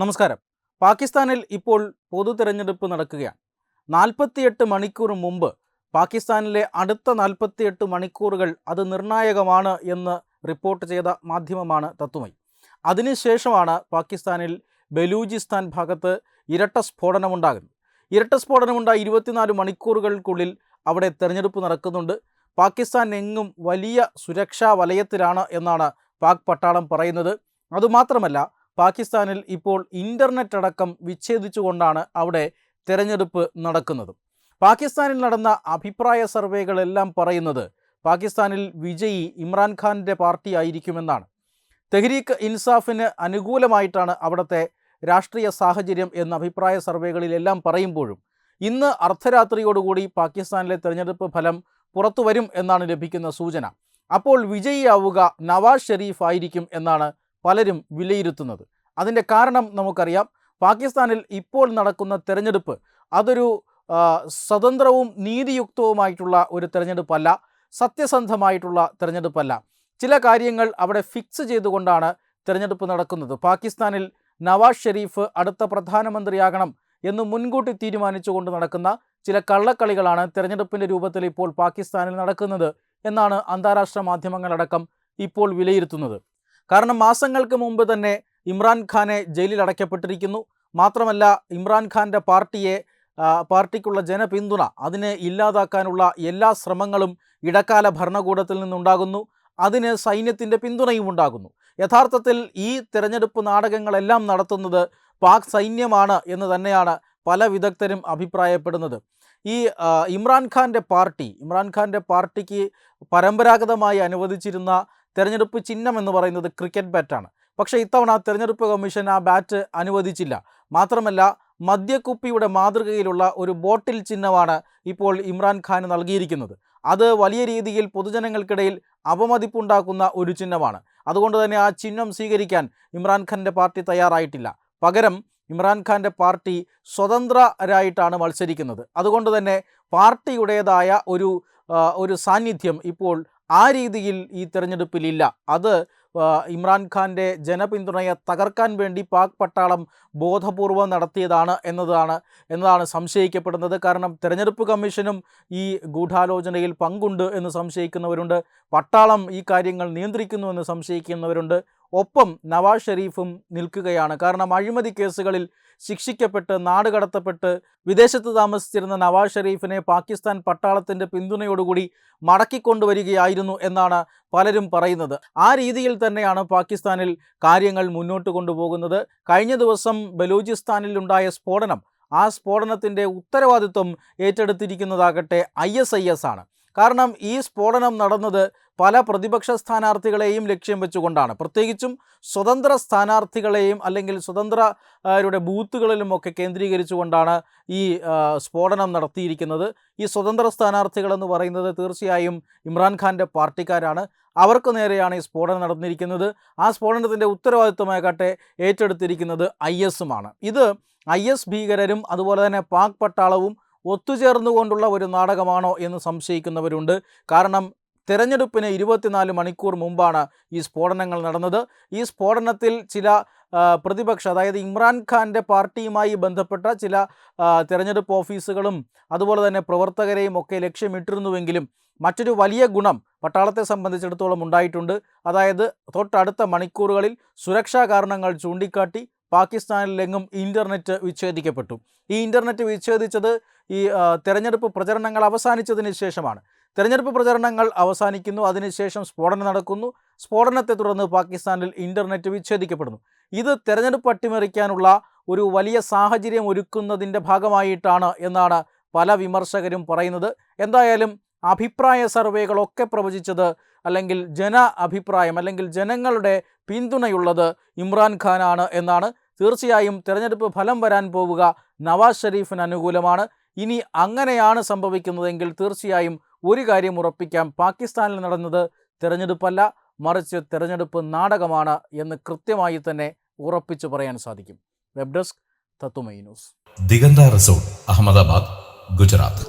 നമസ്കാരം. പാകിസ്ഥാനിൽ ഇപ്പോൾ പൊതു തെരഞ്ഞെടുപ്പ് നടക്കുകയാണ്. നാൽപ്പത്തിയെട്ട് മണിക്കൂർ മുമ്പ് പാകിസ്ഥാനിലെ അടുത്ത നാൽപ്പത്തിയെട്ട് മണിക്കൂറുകൾ അത് നിർണായകമാണ് എന്ന് റിപ്പോർട്ട് ചെയ്ത മാധ്യമമാണ് തത്വമൈ. അതിനുശേഷമാണ് പാകിസ്ഥാനിൽ ബലൂചിസ്ഥാൻ ഭാഗത്ത് ഇരട്ട സ്ഫോടനമുണ്ടാകുന്നത്. ഇരട്ട സ്ഫോടനമുണ്ടായ ഇരുപത്തിനാല് മണിക്കൂറുകൾക്കുള്ളിൽ അവിടെ തെരഞ്ഞെടുപ്പ് നടക്കുന്നുണ്ട്. പാകിസ്ഥാൻ എങ്ങും വലിയ സുരക്ഷാ വലയത്തിലാണ് എന്നാണ് പാക് പട്ടാളം പറയുന്നത്. അതുമാത്രമല്ല പാകിസ്ഥാനിൽ ഇപ്പോൾ ഇന്റർനെറ്റ് അടക്കം വിച്ഛേദിച്ചുകൊണ്ടാണ് അവിടെ തെരഞ്ഞെടുപ്പ് നടക്കുന്നത്. പാകിസ്ഥാനിൽ നടന്ന അഭിപ്രായ സർവേകളെല്ലാം പറയുന്നത് പാകിസ്ഥാനിൽ വിജയി ഇമ്രാൻഖാന്റെ പാർട്ടി ആയിരിക്കുമെന്നാണ്. തെഹ്രീക്ക് ഇൻസാഫിന് അനുകൂലമായിട്ടാണ് അവിടുത്തെ രാഷ്ട്രീയ സാഹചര്യം എന്ന അഭിപ്രായ സർവേകളിലെല്ലാം പറയുമ്പോഴും ഇന്ന് അർദ്ധരാത്രിയോടുകൂടി പാകിസ്ഥാനിലെ തെരഞ്ഞെടുപ്പ് ഫലം പുറത്തുവരും എന്നാണ് ലഭിക്കുന്ന സൂചന. അപ്പോൾ വിജയിയാവുക നവാസ് ഷെരീഫ് ആയിരിക്കും എന്നാണ് പലരും വിലയിരുത്തുന്നത്. അതിന്റെ കാരണം നമുക്കറിയാം. പാകിസ്ഥാനിൽ ഇപ്പോൾ നടക്കുന്ന തെരഞ്ഞെടുപ്പ് അതൊരു സ്വതന്ത്രവും നീതിയുക്തവുമായിട്ടുള്ള ഒരു തെരഞ്ഞെടുപ്പല്ല സത്യസന്ധമായിട്ടുള്ള തെരഞ്ഞെടുപ്പല്ല. ചില കാര്യങ്ങൾ അവിടെ ഫിക്സ് ചെയ്തുകൊണ്ടാണ് തിരഞ്ഞെടുപ്പ് നടക്കുന്നത്. പാകിസ്ഥാനിൽ നവാസ് ഷെരീഫ് അടുത്ത പ്രധാനമന്ത്രിയാകണം എന്ന് മുൻകൂട്ടി തീരുമാനിച്ചുകൊണ്ട് നടക്കുന്ന ചില കള്ളക്കളികളാണ് തെരഞ്ഞെടുപ്പിന്റെ രൂപത്തിൽ ഇപ്പോൾ പാകിസ്ഥാനിൽ നടക്കുന്നത് എന്നാണ് അന്താരാഷ്ട്ര മാധ്യമങ്ങളടക്കം ഇപ്പോൾ വിലയിരുത്തുന്നത്. കാരണം മാസങ്ങൾക്ക് മുമ്പ് തന്നെ ഇമ്രാൻഖാനെ ജയിലിൽ അടയ്ക്കപ്പെട്ടിരിക്കുന്നു. മാത്രമല്ല ഇമ്രാൻഖാന്റെ പാർട്ടിയെ പാർട്ടിക്കുള്ള ജനപിന്തുണ അതിനെ ഇല്ലാതാക്കാനുള്ള എല്ലാ ശ്രമങ്ങളും ഇടക്കാല ഭരണകൂടത്തിൽ നിന്നുണ്ടാകുന്നു. അതിന് സൈന്യത്തിന്റെ പിന്തുണയും ഉണ്ടാകുന്നു. യഥാർത്ഥത്തിൽ ഈ തിരഞ്ഞെടുപ്പ് നാടകങ്ങളെല്ലാം നടത്തുന്നത് പാക് സൈന്യമാണ് എന്ന് തന്നെയാണ് പല വിദഗ്ധരും അഭിപ്രായപ്പെടുന്നത്. ഈ ഇമ്രാൻഖാന്റെ പാർട്ടി ഇമ്രാൻഖാന്റെ പാർട്ടിക്ക് പരമ്പരാഗതമായി അനുവദിച്ചിരുന്ന തെരഞ്ഞെടുപ്പ് ചിഹ്നം എന്ന് പറയുന്നത് ക്രിക്കറ്റ് ബാറ്റാണ്. പക്ഷേ ഇത്തവണ തെരഞ്ഞെടുപ്പ് കമ്മീഷൻ ആ ബാറ്റ് അനുവദിച്ചില്ല. മാത്രമല്ല മദ്യക്കുപ്പിയുടെ മാതൃകയിലുള്ള ഒരു ബോട്ടിൽ ചിഹ്നമാണ് ഇപ്പോൾ ഇമ്രാൻഖാന് നൽകിയിരിക്കുന്നത്. അത് വലിയ രീതിയിൽ പൊതുജനങ്ങൾക്കിടയിൽ അപമതിപ്പുണ്ടാക്കുന്ന ഒരു ചിഹ്നമാണ്. അതുകൊണ്ട് തന്നെ ആ ചിഹ്നം സ്വീകരിക്കാൻ ഇമ്രാൻഖാന്റെ പാർട്ടി തയ്യാറായിട്ടില്ല. പകരം ഇമ്രാൻഖാന്റെ പാർട്ടി സ്വതന്ത്രരായിട്ടാണ് മത്സരിക്കുന്നത്. അതുകൊണ്ട് തന്നെ പാർട്ടിയുടേതായ ഒരു ഒരു സാന്നിധ്യം ഇപ്പോൾ ആ രീതിയിൽ ഈ തിരഞ്ഞെടുപ്പിലില്ല. അത് ഇമ്രാൻഖാന്റെ ജനപിന്തുണയെ തകർക്കാൻ വേണ്ടി പാക് പട്ടാളം ബോധപൂർവം നടത്തിയതാണ് എന്നതാണ് എന്നതാണ് സംശയിക്കപ്പെടുന്നത്. കാരണം തിരഞ്ഞെടുപ്പ് കമ്മീഷനും ഈ ഗൂഢാലോചനയിൽ പങ്കുണ്ട് എന്ന് സംശയിക്കുന്നവരുണ്ട്. പട്ടാളം ഈ കാര്യങ്ങൾ നിയന്ത്രിക്കുന്നു എന്ന് സംശയിക്കുന്നവരുണ്ട്. ഒപ്പം നവാസ് ഷെരീഫും നിൽക്കുകയാണ്. കാരണം അഴിമതി കേസുകളിൽ ശിക്ഷിക്കപ്പെട്ട് നാടുകടത്തപ്പെട്ട് വിദേശത്ത് താമസിച്ചിരുന്ന നവാസ് ഷെരീഫിനെ പാകിസ്ഥാൻ പട്ടാളത്തിന്റെ പിന്തുണയോടുകൂടി മടക്കിക്കൊണ്ടുവരികയായിരുന്നു എന്നാണ് പലരും പറയുന്നത്. ആ രീതിയിൽ തന്നെയാണ് പാകിസ്ഥാനിൽ കാര്യങ്ങൾ മുന്നോട്ട് കൊണ്ടുപോകുന്നത്. കഴിഞ്ഞ ദിവസം ബലൂചിസ്ഥാനിലുണ്ടായ സ്ഫോടനം ആ സ്ഫോടനത്തിന്റെ ഉത്തരവാദിത്വം ഏറ്റെടുത്തിരിക്കുന്നതാകട്ടെ ഐ എസ് ഐ എസ് ആണ്. കാരണം ഈ സ്ഫോടനം നടന്നത് പല പ്രതിപക്ഷ സ്ഥാനാർത്ഥികളെയും ലക്ഷ്യം വെച്ചുകൊണ്ടാണ്. പ്രത്യേകിച്ചും സ്വതന്ത്ര സ്ഥാനാർത്ഥികളെയും അല്ലെങ്കിൽ സ്വതന്ത്രരുടെ ബൂത്തുകളിലുമൊക്കെ കേന്ദ്രീകരിച്ചുകൊണ്ടാണ് ഈ സ്ഫോടനം നടത്തിയിരിക്കുന്നത്. ഈ സ്വതന്ത്ര സ്ഥാനാർത്ഥികളെന്ന് പറയുന്നത് തീർച്ചയായും ഇമ്രാൻഖാന്റെ പാർട്ടിക്കാരാണ്. അവർക്ക് നേരെയാണ് ഈ സ്ഫോടനം നടന്നിരിക്കുന്നത്. ആ സ്ഫോടനത്തിന്റെ ഉത്തരവാദിത്വമാകട്ടെ ഏറ്റെടുത്തിരിക്കുന്നത് ഐ എസുമാണ്. ഇത് ഐ എസ് ഭീകരരും അതുപോലെ തന്നെ പാക് പട്ടാളവും ഒത്തുചേർന്നുകൊണ്ടുള്ള ഒരു നാടകമാണോ എന്ന് സംശയിക്കുന്നവരുണ്ട്. കാരണം തെരഞ്ഞെടുപ്പിന് ഇരുപത്തിനാല് മണിക്കൂർ മുമ്പാണ് ഈ സ്ഫോടനങ്ങൾ നടന്നത്. ഈ സ്ഫോടനത്തിൽ ചില പ്രതിപക്ഷ അതായത് ഇമ്രാൻഖാന്റെ പാർട്ടിയുമായി ബന്ധപ്പെട്ട ചില തിരഞ്ഞെടുപ്പ് ഓഫീസുകളും അതുപോലെ തന്നെ പ്രവർത്തകരെയും ഒക്കെ ലക്ഷ്യമിട്ടിരുന്നുവെങ്കിലും മറ്റൊരു വലിയ ഗുണം പട്ടാളത്തെ സംബന്ധിച്ചിടത്തോളം ഉണ്ടായിട്ടുണ്ട്. അതായത് തൊട്ടടുത്ത മണിക്കൂറുകളിൽ സുരക്ഷാ കാരണങ്ങൾ ചൂണ്ടിക്കാട്ടി പാകിസ്ഥാനിലെങ്ങും ഇന്റർനെറ്റ് വിച്ഛേദിക്കപ്പെട്ടു. ഈ ഇന്റർനെറ്റ് വിച്ഛേദിച്ചത് ഈ തെരഞ്ഞെടുപ്പ് പ്രചരണങ്ങൾ അവസാനിച്ചതിന് ശേഷമാണ്. തെരഞ്ഞെടുപ്പ് പ്രചരണങ്ങൾ അവസാനിക്കുന്നു അതിനുശേഷം സ്ഫോടനം നടക്കുന്നു. സ്ഫോടനത്തെ തുടർന്ന് പാകിസ്ഥാനിൽ ഇന്റർനെറ്റ് വിച്ഛേദിക്കപ്പെടുന്നു. ഇത് തെരഞ്ഞെടുപ്പ് അട്ടിമറിക്കാനുള്ള ഒരു വലിയ സാഹചര്യം ഒരുക്കുന്നതിന്റെ ഭാഗമായിട്ടാണ് എന്നാണ് പല വിമർശകരും പറയുന്നത്. എന്തായാലും അഭിപ്രായ സർവേകളൊക്കെ പ്രവചിച്ചത് അല്ലെങ്കിൽ ജന അഭിപ്രായം അല്ലെങ്കിൽ ജനങ്ങളുടെ പിന്തുണയുള്ളത് ഇമ്രാൻഖാനാണ് എന്നാണ് തീർച്ചയായും തെരഞ്ഞെടുപ്പ് ഫലം വരാൻ പോവുക നവാസ് ഷെരീഫിന് അനുകൂലമാണ്. ഇനി അങ്ങനെയാണ് സംഭവിക്കുന്നതെങ്കിൽ തീർച്ചയായും ഒരു കാര്യം ഉറപ്പിക്കാം. പാകിസ്ഥാനിൽ നടന്നത് തെരഞ്ഞെടുപ്പല്ല മറിച്ച് തിരഞ്ഞെടുപ്പ് നാടകമാണ് എന്ന് കൃത്യമായി തന്നെ ഉറപ്പിച്ചു പറയാൻ സാധിക്കും. വെബ് ഡെസ്ക് തത്തുമൈ ന്യൂസ്. ദിഗന്ത റിസോർട്ട് അഹമ്മദാബാദ് ഗുജറാത്ത്.